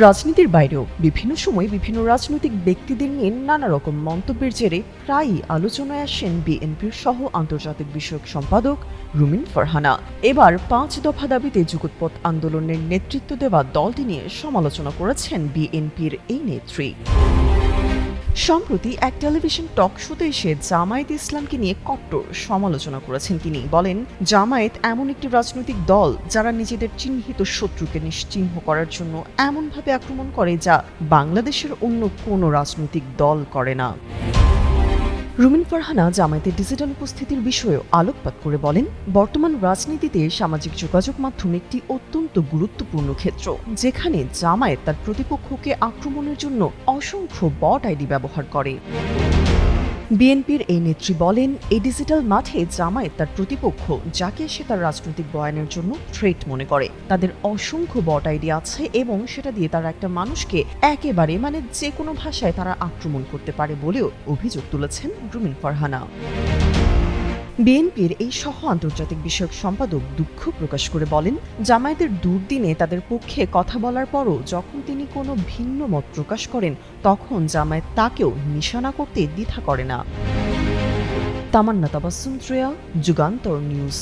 রাজনীতির বাইরেও বিভিন্ন সময় বিভিন্ন রাজনৈতিক ব্যক্তিদের নিয়ে নানা রকম মন্তব্যের জেরে প্রায়ই আলোচনায় আসেন বিএনপির সহ আন্তর্জাতিক বিষয়ক সম্পাদক রুমিন ফারহানা। এবার পাঁচ দফা দাবিতে যুগৎপথ আন্দোলনের নেতৃত্ব দেওয়া দলটি নিয়ে সমালোচনা করেছেন বিএনপির এই নেত্রী। সম্প্রতি এক টেলিভিশন টক শোতে এসে জামায়াত ইসলামকে নিয়ে কট্টর সমালোচনা করেছেন তিনি। বলেন, জামায়াত এমন একটি রাজনৈতিক দল যারা নিজেদের চিহ্নিত শত্রুকে নিশ্চিহ্ন করার জন্য এমনভাবে আক্রমণ করে যা বাংলাদেশের অন্য কোনো রাজনৈতিক দল করে না। রুমিন ফারহানা জামায়াতের ডিজিটাল উপস্থিতির বিষয়েও আলোকপাত করে বলেন, বর্তমান রাজনীতিতে সামাজিক যোগাযোগ মাধ্যম একটি অত্যন্ত গুরুত্বপূর্ণ ক্ষেত্র, যেখানে জামায়াত তার প্রতিপক্ষকে আক্রমণের জন্য অসংখ্য বট আইডি ব্যবহার করে। বিএনপির এই নেত্রী বলেন, এই ডিজিটাল মাঠে জামায়াত তার প্রতিপক্ষ, যাকে সে তার রাজনৈতিক বয়ানের জন্য থ্রেট মনে করে। তাদের অসংখ্য বট আইডি আছে এবং সেটা দিয়ে তারা একটা মানুষকে একেবারে মানে যে কোনো ভাষায় তারা আক্রমণ করতে পারে বলেও অভিযোগ তুলেছেন রুমিন ফারহানা। বিএনপির এই সহ আন্তর্জাতিক বিষয়ক সম্পাদক দুঃখ প্রকাশ করে বলেন, জামায়াতের দুর্দিনে তাদের পক্ষে কথা বলার পরও যখন তিনি কোনো ভিন্ন মত প্রকাশ করেন, তখন জামায়াত তাকেও নিশানা করতে দ্বিধা করে না। তামান্না তাবাসুম যুগান্তর নিউজ।